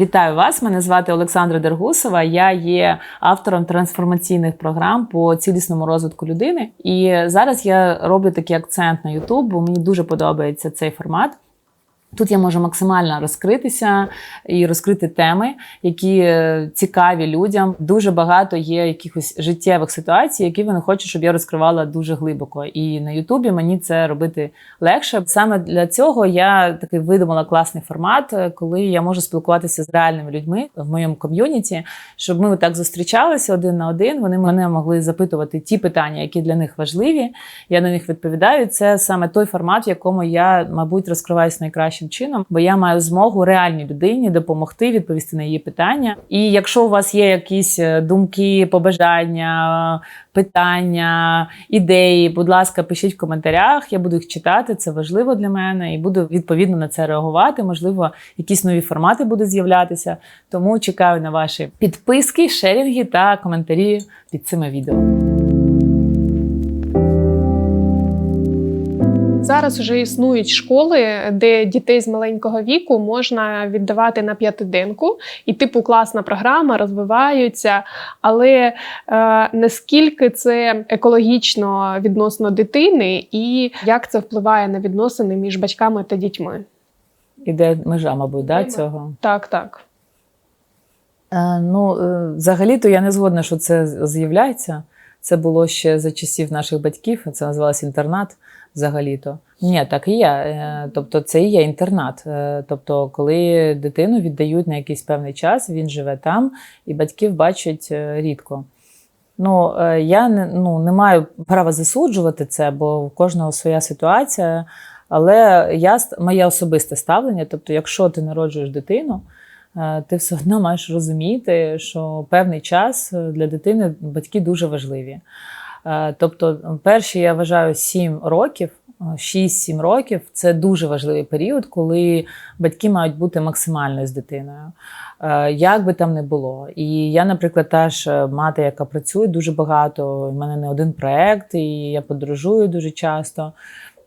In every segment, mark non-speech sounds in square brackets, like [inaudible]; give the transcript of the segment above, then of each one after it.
Вітаю вас! Мене звати Олександра Дергусова. Я є автором трансформаційних програм по цілісному розвитку людини. І зараз я роблю такий акцент на YouTube, бо мені дуже подобається цей формат. Тут я можу максимально розкритися і розкрити теми, які е, цікаві людям. Дуже багато є якихось життєвих ситуацій, які вони хочуть, щоб я розкривала дуже глибоко. І на Ютубі мені це робити легше. Саме для цього я такий видумала класний формат, е, коли я можу спілкуватися з реальними людьми в моєму ком'юніті, щоб ми так зустрічалися один на один. Вони мене могли запитувати ті питання, які для них важливі. Я на них відповідаю. Це саме той формат, в якому я, мабуть, розкриваюся найкращим чином, бо я маю змогу реальній людині допомогти відповісти на її питання. І якщо у вас є якісь е, думки, побажання, питання, ідеї, будь ласка, пишіть в коментарях. Я буду їх читати. Це важливо для мене, і буду відповідно на це реагувати. Можливо, якісь нові формати будуть з'являтися. Тому чекаю на ваші підписки, шерінги та коментарі під цими відео. Зараз вже існують школи, де дітей з маленького віку можна віддавати на п'ятиденку, і типу класна програма, розвиваються. Але е, наскільки це екологічно відносно дитини, і як це впливає на відносини між батьками та дітьми? Іде межа, мабуть, да, цього. Так, так. Е, ну, е, взагалі-то я не згодна, що це з'являється. Це було ще за часів наших батьків, це називалось інтернат взагалі-то. Ні, так і є. Е, Тобто це і є інтернат. Е, Тобто, коли дитину віддають на якийсь певний час, він живе там, і батьків бачать е, рідко. Ну, я не, ну, не маю права засуджувати це, бо у кожного своя ситуація. Але я, моє особисте ставлення, тобто, якщо ти народжуєш дитину, ти все одно маєш розуміти, що певний час е, для дитини батьки дуже важливі. Е, Тобто, перші, я вважаю, 7 років, е, 6-7 років це дуже важливий період, коли батьки мають бути максимально з дитиною. Е, Як би там не було. І я, наприклад, теж е, мати, яка працює дуже багато. У мене не один проект, і я подорожую дуже часто.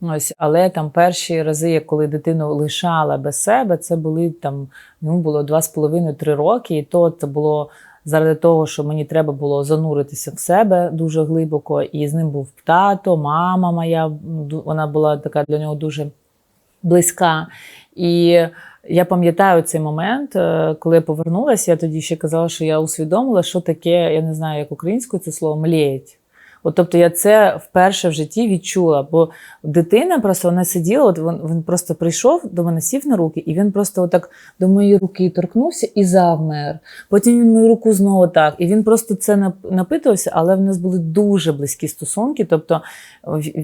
Ось, але там перші рази, коли дитину лишала без себе, це були там йому було 2,5-3 роки, і то це було заради того, що мені треба було зануритися в себе дуже глибоко. І з ним був тато, мама моя, вона була така для нього дуже близька. І я пам'ятаю цей момент, е, коли я повернулася, я тоді ще казала, що я усвідомила, що таке, я не знаю, як українською це слово мліють. От, тобто я це вперше в житті відчула, бо дитина просто вона сиділа, от він, він просто прийшов до мене, сів на руки, і він просто отак до моєї руки торкнувся і завмер. Потім він мою руку знову так. І він просто це напитувався, але в нас були дуже близькі стосунки. Тобто,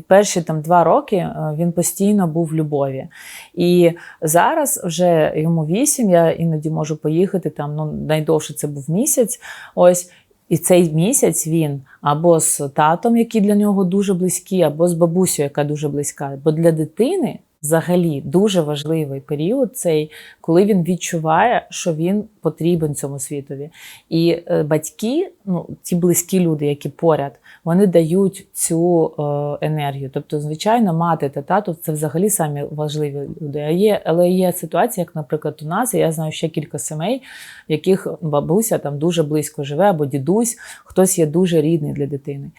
перші там два роки е, він постійно був в любові. І зараз вже йому вісім, я іноді можу поїхати там. Ну найдовше це був місяць. Ось. І цей місяць він або з татом, який для нього дуже близький, або з бабусею, яка дуже близька. Бо для дитини взагалі дуже важливий період цей, коли він відчуває, що він потрібен цьому світові. І е, батьки, ну ті близькі люди, які поряд, вони дають цю е, енергію. Тобто, звичайно, мати та тато це взагалі самі важливі люди. А є, але є ситуації, як, наприклад, у нас, я знаю ще кілька сімей, в яких бабуся там дуже близько живе, або дідусь, хтось є дуже рідний для дитини.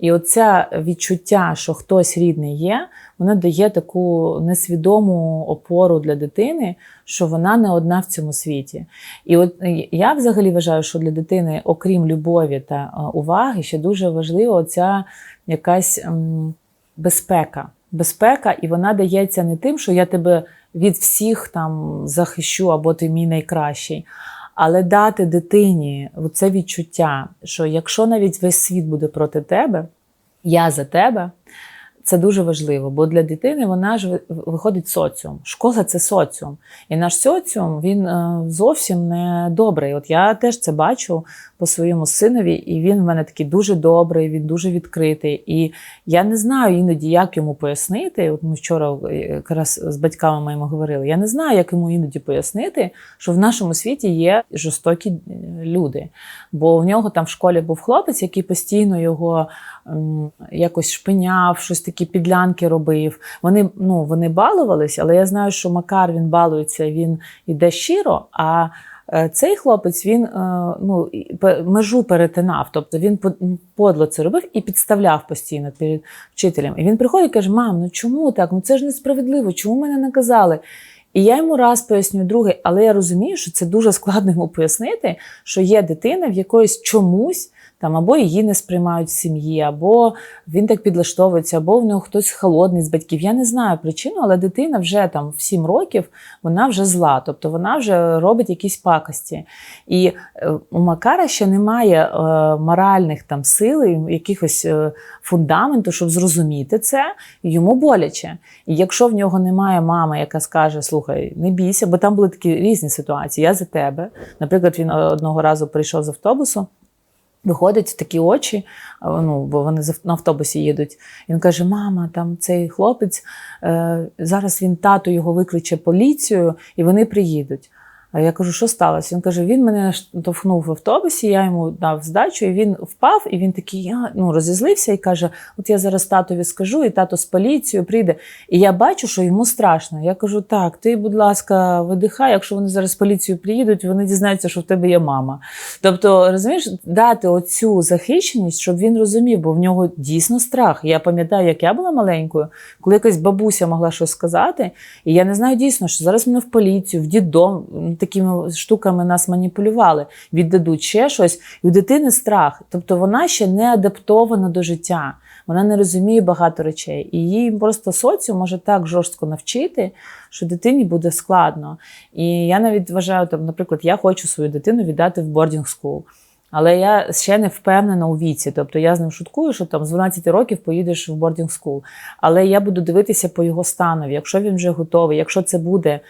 І оце відчуття, що хтось рідний є, воно дає таку несвідому опору для дитини, що вона не одна в цьому світі. І от е, я взагалі вважаю, що для дитини, окрім любові та е, уваги, ще дуже важлива ця якась безпека. Безпека, і вона дається не тим, що я тебе від всіх там захищу, або ти мій найкращий. Але дати дитині це відчуття, що якщо навіть весь світ буде проти тебе, я за тебе. Це дуже важливо, бо для дитини вона ж ви- виходить соціум. Школа це соціум. І наш соціум він е, зовсім не добрий. От я теж це бачу по своєму синові, і він в мене такий дуже добрий, він дуже відкритий. І я не знаю іноді, як йому пояснити. От ми вчора е, якраз з батьками моїми говорили. Я не знаю, як йому іноді пояснити, що в нашому світі є жорстокі е, люди. Бо в нього там в школі був хлопець, який постійно його м, якось шпиняв, щось такі підлянки робив. Вони, ну, вони балувались, але я знаю, що Макар він балується, він іде щиро, а е, цей хлопець він е, ну, межу перетинав, тобто він подло це робив і підставляв постійно перед вчителем. І він приходить і каже: Мам, ну чому так? Ну це ж несправедливо, чому мене наказали? І я йому раз поясню, другий, але я розумію, що це дуже складно йому пояснити, що є дитина, в якоїсь чомусь там або її не сприймають в сім'ї, або він так підлаштовується, або в нього хтось холодний з батьків. Я не знаю причину, але дитина вже там в 7 років вона вже зла, тобто вона вже робить якісь пакості. І е, у Макара ще немає е, моральних там сил, якихось е, фундаменту, щоб зрозуміти це, йому боляче. І якщо в нього немає мами, яка скаже: слухай, не бійся, бо там були такі різні ситуації. Я за тебе. Наприклад, він одного разу прийшов з автобусу. Виходить в такі очі, ну, бо вони на автобусі їдуть. Він каже: Мама, там цей хлопець, е, зараз він тато його викличе поліцію, і вони приїдуть. Я кажу, що сталося? Він каже: він мене штовхнув в автобусі, я йому дав здачу, і він впав, і він такий я, ну, розізлився і каже: От я зараз татові скажу, і тато з поліцією прийде. І я бачу, що йому страшно. Я кажу: так, ти, будь ласка, видихай, якщо вони зараз з поліцією приїдуть, вони дізнаються, що в тебе є мама. Тобто, розумієш, дати оцю захищеність, щоб він розумів, бо в нього дійсно страх. Я пам'ятаю, як я була маленькою, коли якась бабуся могла щось сказати, і я не знаю дійсно, що зараз мене в поліцію, в дідом м, такими штуками нас маніпулювали, віддадуть ще щось, і у дитини страх. Тобто вона ще не адаптована до життя. Вона не розуміє багато речей, і їй просто соціум може так жорстко навчити, що дитині буде складно. І я навіть вважаю, там, наприклад, я хочу свою дитину віддати в бордінг скул. Але я ще не впевнена у віці. Тобто я з ним шуткую, що там з 12 років поїдеш в бордінг скул. Але я буду дивитися по його станові, якщо він вже готовий, якщо це буде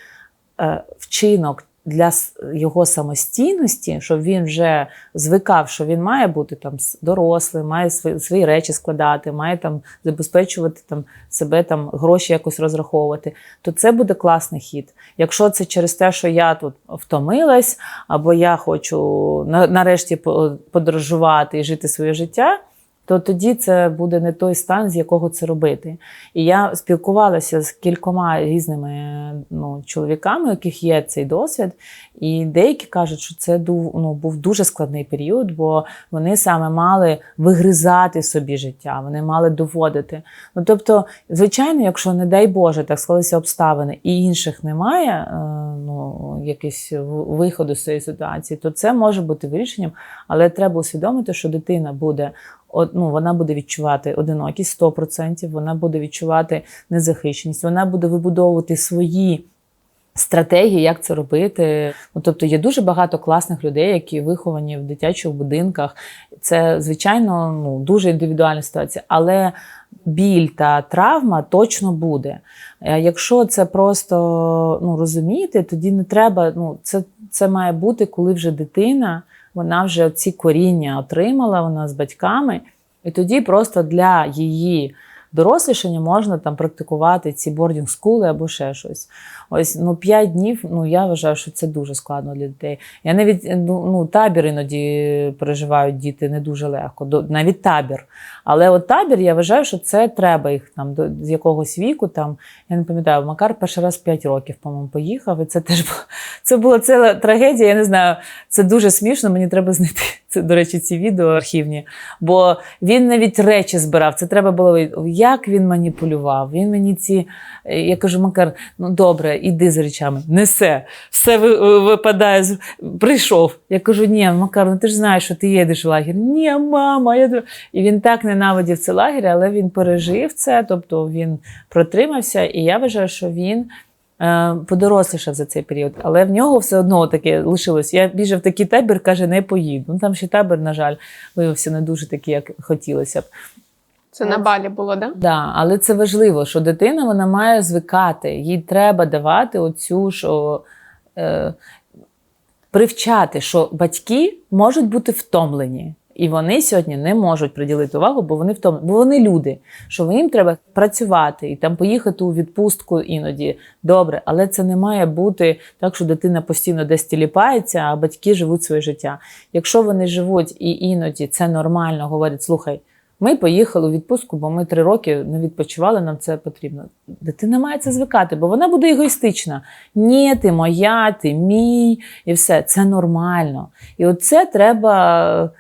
е, вчинок для його самостійності, щоб він вже звикав, що він має бути там дорослим, має свої, свої речі складати, має там забезпечувати там себе там гроші якось розраховувати, то це буде класний хід. Якщо це через те, що я тут втомилась, або я хочу на- нарешті по- подорожувати і жити своє життя. То тоді це буде не той стан, з якого це робити. І я спілкувалася з кількома різними ну, чоловіками, у яких є цей досвід, і деякі кажуть, що це ну, був дуже складний період, бо вони саме мали вигризати собі життя, вони мали доводити. Ну тобто, звичайно, якщо не дай Боже, так склалися обставини і інших немає, е, ну якийсь в- виходу з цієї ситуації, то це може бути вирішенням, але треба усвідомити, що дитина буде. Ну, вона буде відчувати одинокість 100%, вона буде відчувати незахищеність, вона буде вибудовувати свої стратегії, як це робити. Ну, тобто є дуже багато класних людей, які виховані в дитячих будинках. Це, звичайно, ну, дуже індивідуальна ситуація, але біль та травма точно буде. Е, Якщо це просто ну, розуміти, тоді не треба. Ну, це, це має бути, коли вже дитина, вона вже ці коріння отримала, вона з батьками, і тоді просто для її дорослішання можна там практикувати ці бордінг скули або ще щось. Ось ну 5 днів. Ну я вважаю, що це дуже складно для дітей. Я навіть ну, ну табір іноді переживають діти не дуже легко, навіть табір. Але от табір, я вважаю, що це треба їх там до з якогось віку. Там я не пам'ятаю, Макар перший раз 5 років, по-моєму, поїхав. І це теж було, це була ціла трагедія. Я не знаю, це дуже смішно. Мені треба знайти це, до речі, ці відео архівні. Бо він навіть речі збирав. Це треба було як він маніпулював. Він мені ці. Я кажу, Макар, ну добре, іди з речами, несе, все випадає. Прийшов. Я кажу, ні, Макар, ну ти ж знаєш, що ти їдеш в лагерь. Ні, мама, я і він так ненавидів цей лагерь, але він пережив це, тобто він протримався, і я вважаю, що він. Е, Подорослішав за цей період, але в нього все одно таке лишилось. Я біжав в такий табір, каже, не поїду. Ну там ще табір, на жаль, виявився не дуже такий, як хотілося б. Це на балі було, да? Да, але це важливо, що дитина вона має звикати. Їй треба давати оцю, що е, привчати, що батьки можуть бути втомлені. І вони сьогодні не можуть приділити увагу, бо вони втомлені, бо вони люди. Що їм треба працювати і там поїхати у відпустку іноді добре, але це не має бути так, що дитина постійно десь тіліпається, а батьки живуть своє життя. Якщо вони живуть і іноді це нормально, говорять, слухай. Ми поїхали у відпустку, бо ми три роки не відпочивали, нам це потрібно. Дитина має це звикати, бо вона буде егоїстична. Ні, ти моя, ти мій, і все. Це нормально. І оце треба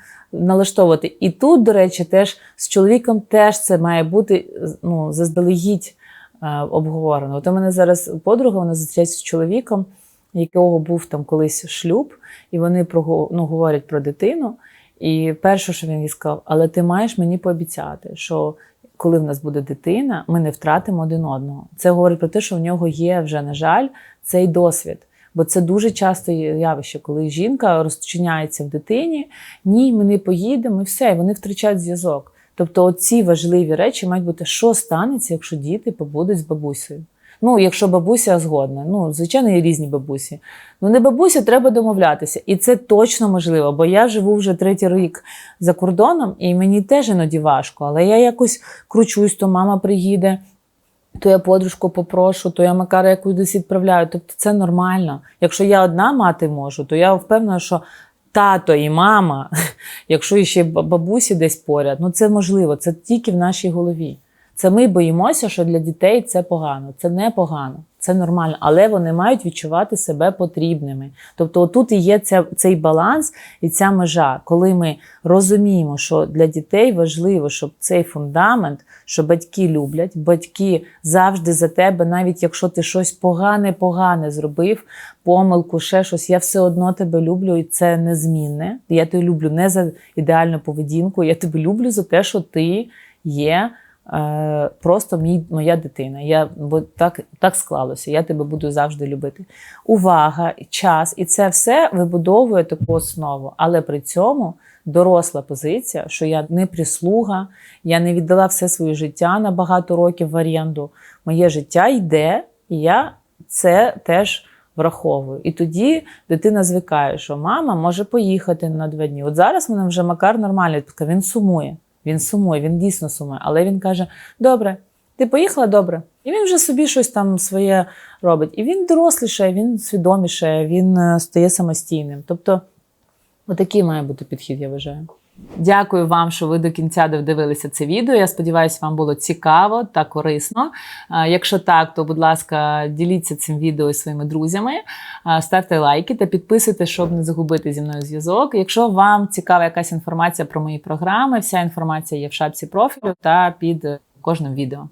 налаштовувати. І тут, до речі, теж з чоловіком теж це має бути ну, заздалегідь е, обговорено. От у мене зараз подруга, вона зустрічається з чоловіком, якого був там колись шлюб, і вони про, ну, говорять про дитину. І перше, що він їй сказав, але ти маєш мені пообіцяти, що коли в нас буде дитина, ми не втратимо один одного. Це говорить про те, що в нього є вже, на жаль, цей досвід. Бо це дуже часто явище, коли жінка розчиняється в дитині, ні, ми не поїдемо, і все, і вони втрачають зв'язок. Тобто, ці важливі речі мають бути, що станеться, якщо діти побудуть з бабусею. Ну, якщо бабуся згодна, ну, звичайно, є різні бабусі. Ну, не бабуся, треба домовлятися. І це точно можливо, бо я живу вже третій рік за кордоном, і мені теж іноді важко, але я якось кручусь, то мама приїде, то я подружку попрошу, то я Макара якусь відправляю. Тобто це нормально. Якщо я одна мати можу, то я впевнена, що тато і мама, [laughs] якщо ще бабусі десь поряд, ну це можливо, це тільки в нашій голові. Це ми боїмося, що для дітей це погано. Це не погано, це нормально, але вони мають відчувати себе потрібними. Тобто, тут і є ця, цей баланс і ця межа, коли ми розуміємо, що для дітей важливо, щоб цей фундамент, що батьки люблять, батьки завжди за тебе, навіть якщо ти щось погане-погане зробив, помилку, ще щось, я все одно тебе люблю, і це незмінне. Я тебе люблю не за ідеальну поведінку, я тебе люблю за те, що ти є. Е, Просто мій, моя дитина. Я, бо так, так склалося, я тебе буду завжди любити. Увага, час, і це все вибудовує таку основу. Але при цьому доросла позиція, що я не прислуга, я не віддала все своє життя на багато років в оренду. Моє життя йде, і я це теж враховую. І тоді дитина звикає, що мама може поїхати на два дні. От зараз мене вже Макар нормально він сумує. Він сумує, він дійсно сумує. Але він каже: Добре, ти поїхала добре. І він вже собі щось там своє робить. І він доросліше, він свідоміше, він е, стає самостійним. Тобто, отакий має бути підхід, я вважаю. Дякую вам, що ви до кінця додивилися це відео. Я сподіваюся, вам було цікаво та корисно. Якщо так, то будь ласка, діліться цим відео зі своїми друзями, ставте лайки та підписуйтесь, щоб не загубити зі мною зв'язок. Якщо вам цікава якась інформація про мої програми, вся інформація є в шапці профілю та під кожним відео.